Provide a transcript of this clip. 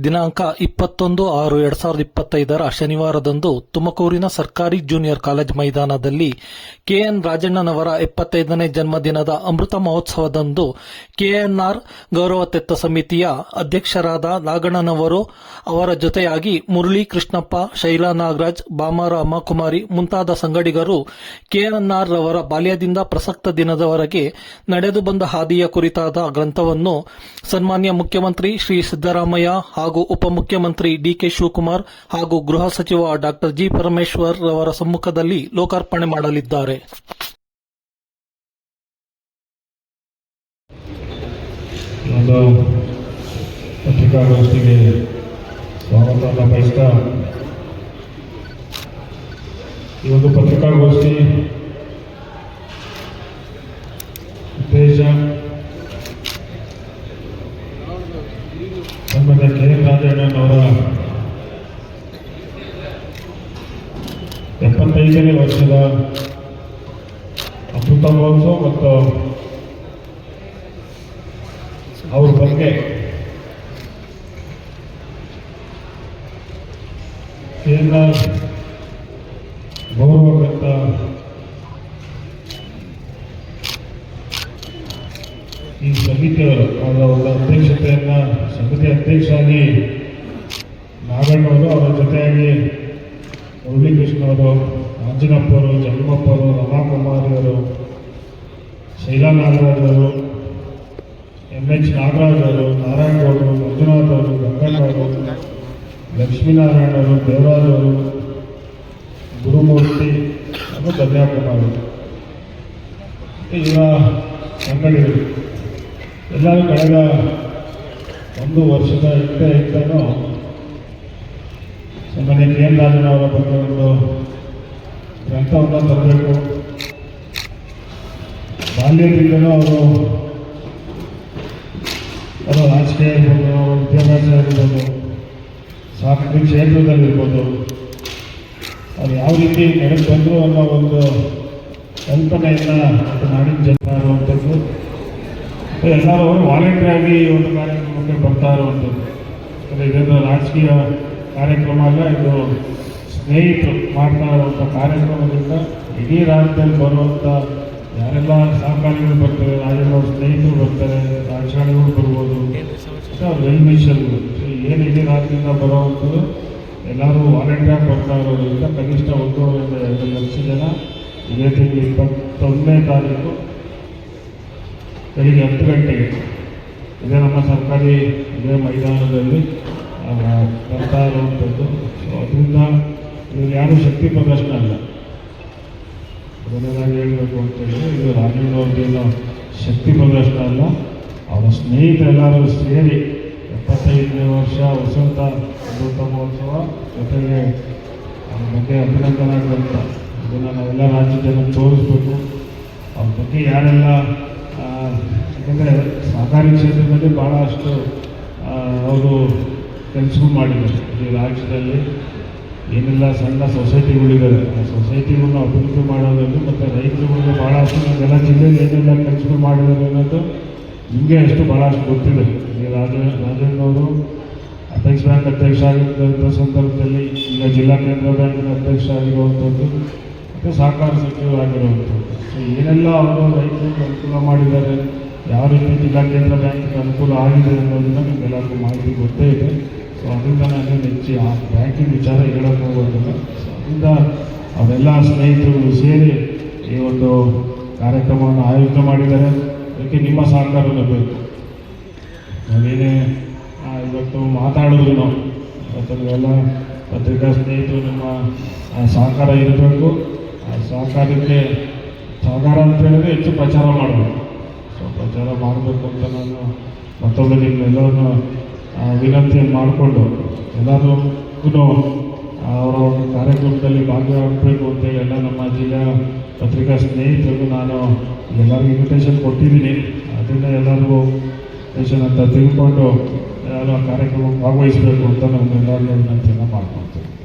ದಿನಾಂಕ ಇಪ್ಪತ್ತೊಂದು ಆರು ಎರಡ್ ಸಾವಿರದ ಇಪ್ಪತ್ತೈದರ ಶನಿವಾರದಂದು ತುಮಕೂರಿನ ಸರ್ಕಾರಿ ಜೂನಿಯರ್ ಕಾಲೇಜ್ ಮೈದಾನದಲ್ಲಿ ಕೆಎನ್ ರಾಜಣ್ಣನವರ ಎಪ್ಪತ್ತೈದನೇ ಜನ್ಮದಿನದ ಅಮೃತ ಮಹೋತ್ಸವದಂದು ಕೆಎನ್ಆರ್ ಗೌರವ ತೆತ್ತ ಸಮಿತಿಯ ಅಧ್ಯಕ್ಷರಾದ ನಾಗಣ್ಣನವರು ಅವರ ಜೊತೆಯಾಗಿ ಮುರಳಿ ಕೃಷ್ಣಪ್ಪ ಶೈಲಾ ನಾಗರಾಜ್ ಬಾಮಾರ ಕುಮಾರಿ ಮುಂತಾದ ಸಂಗಡಿಗರು ಕೆಎನ್ಆರ್ ರವರ ಬಾಲ್ಯದಿಂದ ಪ್ರಸಕ್ತ ದಿನದವರೆಗೆ ನಡೆದು ಬಂದ ಹಾದಿಯ ಕುರಿತಾದ ಗ್ರಂಥವನ್ನು ಸನ್ಮಾನ್ಯ ಮುಖ್ಯಮಂತ್ರಿ ಶ್ರೀ ಸಿದ್ದರಾಮಯ್ಯ ಉಪಮುಖ್ಯಮಂತ್ರಿ ಡಿಕೆ ಶಿವಕುಮಾರ್ ಹಾಗೂ ಗೃಹ ಸಚಿವ ಡಾಕ್ಟರ್ ಜಿ ಪರಮೇಶ್ವರ್ ರವರ ಸಮ್ಮುಖದಲ್ಲಿ ಲೋಕಾರ್ಪಣೆ ಮಾಡಲಿದ್ದಾರೆ. ಪತ್ರಿಕಾಗೋಷ್ಠಿಗೆ ಸ್ವಾಗತವನ್ನು ಈ ಒಂದು ಪತ್ರಿಕಾಗೋಷ್ಠಿ ಉದ್ದೇಶ ಸನ್ಮಾನ್ಯ ಕೆ ಎನ್ ರಾಜಣ್ಣನವರ ಎಪ್ಪತ್ತೈದನೇ ವರ್ಷದ ಅಮೃತ ಮಹೋತ್ಸವ ಮತ್ತು ಅವ್ರ ಬಗ್ಗೆ ಕೇಂದ್ರ ಗೌರವಕ್ಕಂತ ಈ ಸಮಿತಿಯವರು ಅವರ ಅಧ್ಯಕ್ಷತೆಯನ್ನ, ಸಮಿತಿ ಅಧ್ಯಕ್ಷರಾಗಿ ನಾಗಣ್ಣವರು ಅವರ ಜೊತೆಯಾಗಿ ಮುರಳೀಕೃಷ್ಣ ಅವರು ಅಂಜನಪ್ಪ ಅವರು ಜಗಮಪ್ಪ ಅವರು ರಮಾಕುಮಾರಿ ಅವರು ಶೈಲಾ ನಾಗರಾಜ್ ಅವರು ಎಂ ಎಚ್ ನಾಗರಾಜ್ ಅವರು ನಾರಾಯಣ ಗೌಡರು ಮಂಜುನಾಥ್ ಅವರು ಗಂಗಣ್ಣ ಅವರು ಲಕ್ಷ್ಮೀನಾರಾಯಣ ಅವರು ದೇವರಾಜ್ ಅವರು ಗುರುಮೂರ್ತಿ ಹಾಗೂ ಕನ್ಯಾಕುಮಾರಿ ಇವರ ಸಂಗಡಿಗರು ಎಲ್ಲರೂ ಕಳೆದ ಒಂದು ವರ್ಷದ ಹಿಂದೆ ಹಿಂದೆನೂ ಸಾಮಾನ್ಯ ಕೆ ಎನ್ ರಾಜನವರ ಬಗ್ಗೆ ಒಂದು ಗ್ರಂಥವನ್ನು ತರಬೇಕು ಬಾಲ್ಯದಿಂದಲೂ ಅವರು ಅದು ರಾಜಕೀಯ ಇರ್ಬೋದು ಅವರ ವಿದ್ಯಾಭ್ಯಾಸ ಇರ್ಬೋದು ಸಾಕಷ್ಟು ಕ್ಷೇತ್ರದಲ್ಲಿರ್ಬೋದು, ಅದು ಯಾವ ರೀತಿ ನಡೆದು ಬಂದರು ಅನ್ನೋ ಒಂದು ಕಲ್ಪನೆಯನ್ನು ನಾಡಿನ ಜನ ಮತ್ತೆ ಎಲ್ಲರೂ ವಾಲಂಟಿಯರ್ ಆಗಿ ಒಂದು ಕಾರ್ಯಕ್ರಮಕ್ಕೆ ಬರ್ತಾ ಇರುವಂಥದ್ದು. ಅಂದರೆ ಇದೊಂದು ರಾಜಕೀಯ ಕಾರ್ಯಕ್ರಮ ಅಲ್ಲ ಇದು ಸ್ನೇಹಿತರು ಮಾಡ್ತಾ ಇರುವಂಥ ಕಾರ್ಯಕ್ರಮದಿಂದ ಇಡೀ ರಾಜ್ಯದಲ್ಲಿ ಬರುವಂಥ ಯಾರೆಲ್ಲ ಸಹಕಾರಿಗಳು ಬರ್ತಾರೆ, ರಾಜ್ಯದ ಸ್ನೇಹಿತರು ಬರ್ತಾರೆ, ರಾಜಕಾರಣಿಗಳು ಬರ್ಬೋದು ವೆಲ್ ವಿಷರ್ಗಳು ಏನು ಇಡೀ ರಾಜ್ಯದಿಂದ ಬರುವಂಥದ್ದು ಎಲ್ಲರೂ ವಾಲಂಟಿಯರ್ ಬರ್ತಾ ಇರೋದ್ರಿಂದ ಕನಿಷ್ಠ ಒಂದೂವರೆಯಿಂದ ಎರಡು ಲಕ್ಷ ಜನ ಇದೇ ತಿಂಗಳು ಇಪ್ಪತ್ತೊಂದನೇ ತಾರೀಕು ಬೆಳಿಗ್ಗೆ ಹತ್ತು ಗಂಟೆಗೆ ಇದೇ ನಮ್ಮ ಸರ್ಕಾರಿ ಇದೇ ಮೈದಾನದಲ್ಲಿ. ಬರ್ತಾ ಇರುವಂಥದ್ದು ಸೊ ಅದರಿಂದ ಇದು ಯಾರು ಶಕ್ತಿ ಪ್ರದರ್ಶನ ಅಲ್ಲ. ಮೊದಲನೇದಾಗಿ ಹೇಳಬೇಕು ಅಂತ ಇವರು ಇದು ರಾಜಣ್ಣವ್ರದ್ದೇನು ಶಕ್ತಿ ಪ್ರದರ್ಶನ ಅಲ್ಲ. ಅವರ ಸ್ನೇಹಿತರೆಲ್ಲರೂ ಸೇರಿ ಎಪ್ಪತ್ತೈದನೇ ವರ್ಷ ವಸಂತ ಅಮೃತ ಮಹೋತ್ಸವ ಜೊತೆಗೆ ಅವ್ರ ಬಗ್ಗೆ ಅಭಿನಂದನಾ ಗ್ರಂಥ ಇದನ್ನು ನಾವೆಲ್ಲ ರಾಜ್ಯದ ಜನ ತೋರಿಸ್ಬೇಕು. ಅವ್ರ ಬಗ್ಗೆ ಯಾರೆಲ್ಲ ಯಾಕಂದರೆ ಸಹಕಾರಿ ಕ್ಷೇತ್ರದಲ್ಲಿ ಭಾಳಷ್ಟು ಅವರು ಕೆಲಸಗಳು ಮಾಡಿದ್ದಾರೆ ಈ ರಾಜ್ಯದಲ್ಲಿ ಏನೆಲ್ಲ ಸಣ್ಣ ಸೊಸೈಟಿಗಳಿದ್ದಾರೆ ಆ ಸೊಸೈಟಿಗಳನ್ನ ಅಭಿವೃದ್ಧಿ ಮಾಡೋದ್ರಲ್ಲಿ ಮತ್ತು ರೈತರುಗಳಿಗೆ ಭಾಳಷ್ಟು ಎಲ್ಲ ಜಿಲ್ಲೆಯಲ್ಲಿ ಏನೆಲ್ಲ ಕೆಲಸಗಳು ಮಾಡಿದ್ದಾರೆ ಅನ್ನೋದು ನಿಮಗೆ ಅಷ್ಟು ಭಾಳಷ್ಟು ಗೊತ್ತಿದೆ. ಈ ರಾಜ, ರಾಜಣ್ಣವರು ಅಪೆಕ್ಸ್ ಬ್ಯಾಂಕ್ ಅಧ್ಯಕ್ಷ ಆಗಿದ್ದಂಥ ಸಂದರ್ಭದಲ್ಲಿ ಈಗ ಜಿಲ್ಲಾ ಕೇಂದ್ರ ಬ್ಯಾಂಕಿನ ಅಧ್ಯಕ್ಷ ಆಗಿರುವಂಥದ್ದು, ಮತ್ತು ಸಹಕಾರ ಸಚಿವರಾಗಿರುವಂಥದ್ದು ಸೊ ಏನೆಲ್ಲ ಅವರು ರೈತರಿಗೆ ಅನುಕೂಲ ಮಾಡಿದ್ದಾರೆ, ಯಾವ ರೀತಿ ಜಿಲ್ಲಾ ಕೇಂದ್ರ ಬ್ಯಾಂಕಿಗೆ ಅನುಕೂಲ ಆಗಿದೆ ಅನ್ನೋದನ್ನ ನಿಮ್ಗೆಲ್ಲರಿಗೂ ಮಾಹಿತಿ ಗೊತ್ತೇ ಇದೆ. ಸೊ ಅದರಿಂದ ನಾನು ಹೆಚ್ಚು ಆ ಬ್ಯಾಂಕಿನ ವಿಚಾರ ಹೇಳೋಕ್ಕೆ ಹೋಗೋದಿಲ್ಲ. ಸೊ ಅದರಿಂದ ಅವರೆಲ್ಲ ಸ್ನೇಹಿತರುಗಳು ಸೇರಿ ಈ ಒಂದು ಕಾರ್ಯಕ್ರಮವನ್ನು ಆಯೋಜನೆ ಮಾಡಿದ್ದಾರೆ. ಅದಕ್ಕೆ ನಿಮ್ಮ ಸಹಕಾರವೂ ಬೇಕು ನಾವೇನೇ ಇವತ್ತು ಮಾತಾಡಿದ್ರು ನಾವು. ಎಲ್ಲ ಪತ್ರಿಕಾ ಸ್ನೇಹಿತರು ನಿಮ್ಮ ಸಹಕಾರ ಇರಬೇಕು. ಆ ಸಹಕಾರಕ್ಕೆ ಸಹಕಾರ ಅಂತ ಹೇಳಿದ್ರೆ ಹೆಚ್ಚು ಪ್ರಚಾರ ಮಾಡಬೇಕು. ಸೊ, ಪ್ರಚಾರ ಮಾಡಬೇಕು ಅಂತ ನಾನು ಮತ್ತೊಮ್ಮೆ ನಿಮ್ಮೆಲ್ಲರನ್ನು ವಿನಂತಿಯನ್ನು ಮಾಡಿಕೊಂಡು ಎಲ್ಲರೂ ಅವರ ಒಂದು ಕಾರ್ಯಕ್ರಮದಲ್ಲಿ ಭಾಗವಹಿಸಬೇಕು ಅಂತೇಳಿ ಎಲ್ಲ ನಮ್ಮ ಜಿಲ್ಲೆಯ ಪತ್ರಿಕಾ ಸ್ನೇಹಿತರಿಗೂ ನಾನು ಎಲ್ಲರಿಗೂ ಇನ್ವಿಟೇಷನ್ ಕೊಟ್ಟಿದ್ದೀನಿ. ಅದರಿಂದ ಎಲ್ಲರಿಗೂ ಇನ್ವಿಟೇಷನ್ ಅಂತ ತಿಳ್ಕೊಂಡು ಎಲ್ಲ ಕಾರ್ಯಕ್ರಮ ಭಾಗವಹಿಸಬೇಕು ಅಂತ ನಮ್ಮೆಲ್ಲರಿಗೂ ವಿನಂತಿಯನ್ನು ಮಾಡ್ಕೊಳ್ತೀನಿ.